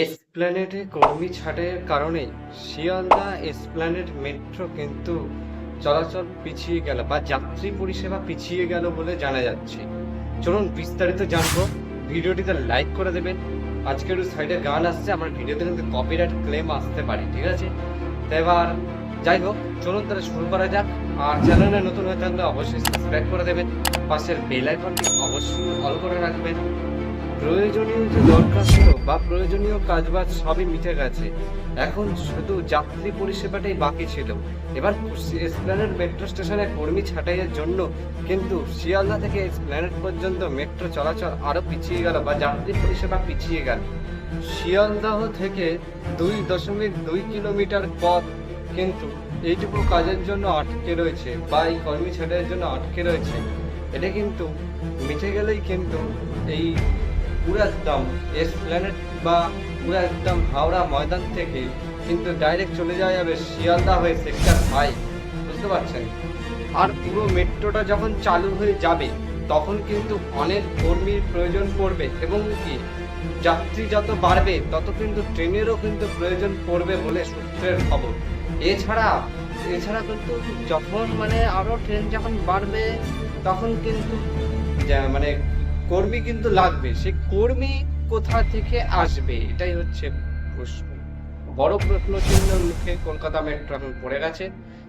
এসপ্ল্যানেডে কর্মী ছাঁটের কারণে Sealdah Esplanade metro কিন্তু চলাচল পিছিয়ে গেল বা যাত্রী পরিষেবা পিছিয়ে গেল বলে জানা যাচ্ছে। চলুন বিস্তারিত জানব। ভিডিওটিতে লাইক করে দেবেন। আজকের সাইডে গান আসছে, আমার ভিডিওতে কিন্তু কপিরাইট ক্লেম আসতে পারে, ঠিক আছে? তো এবার যাই হোক, চলুন তাহলে শুরু করা যাক। আর চ্যানেলে নতুন হয়ে থাকলে অবশ্যই সাবস্ক্রাইব করে দেবেন। পাশের বেল আইকনটি অবশ্যই অল করে রাখবেন। প্রয়োজনীয় যে দরখাস্ত বা প্রয়োজনীয় কাজবাজ সবই মিটে গেছে। এখন শুধু যাত্রী পরিষেবাটাই বাকি ছিল। এবার এসপ্ল্যানেড মেট্রো স্টেশনে কর্মী ছাঁটাইয়ের জন্য কিন্তু শিয়ালদা থেকে এসপ্ল্যানেড পর্যন্ত মেট্রো চলাচল আরও পিছিয়ে গেল বা যাত্রী পরিষেবা পিছিয়ে গেল। শিয়ালদাহ থেকে দুই দশমিক দুই কিলোমিটার পথ কিন্তু এইটুকু কাজের জন্য আটকে রয়েছে বা এই কর্মী ছাঁটাইয়ের জন্য আটকে রয়েছে। এটা কিন্তু মিটে গেলেই কিন্তু এই পুরো একদম এসপ্ল্যানেট বা পুরো একদম হাওড়া ময়দান থেকে কিন্তু ডাইরেক্ট চলে যাওয়া যাবে শিয়ালদা হয়ে সেক্টর ফাইভ বুঝতে পারছেন? আর পুরো মেট্রোটা যখন চালু হয়ে যাবে, তখন কিন্তু অনেক কর্মীর প্রয়োজন পড়বে এবং কি, যাত্রী যত বাড়বে, তত কিন্তু ট্রেনেরও কিন্তু প্রয়োজন পড়বে বলে সূত্রের খবর। এছাড়া এছাড়া কিন্তু যখন মানে আরও ট্রেন যখন বাড়বে, তখন কিন্তু মানে কর্মী কিন্তু লাগবে, সে কর্মী কোথা থেকে আসবে? এটাই হচ্ছে প্রশ্ন। বড় প্রশ্ন চিহ্ন মুখে কলকাতা মেট্রো এখন পড়ে গেছে।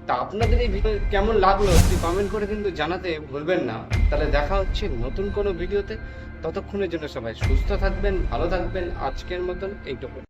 তা আপনাদের এই ভিডিও কেমন লাগল একটু কমেন্ট করে কিন্তু জানাতে ভুলবেন না। তাহলে দেখা হচ্ছে নতুন কোনো ভিডিওতে। ততক্ষণের জন্য সবাই সুস্থ থাকবেন, ভালো থাকবেন। আজকের মতন এইটুকু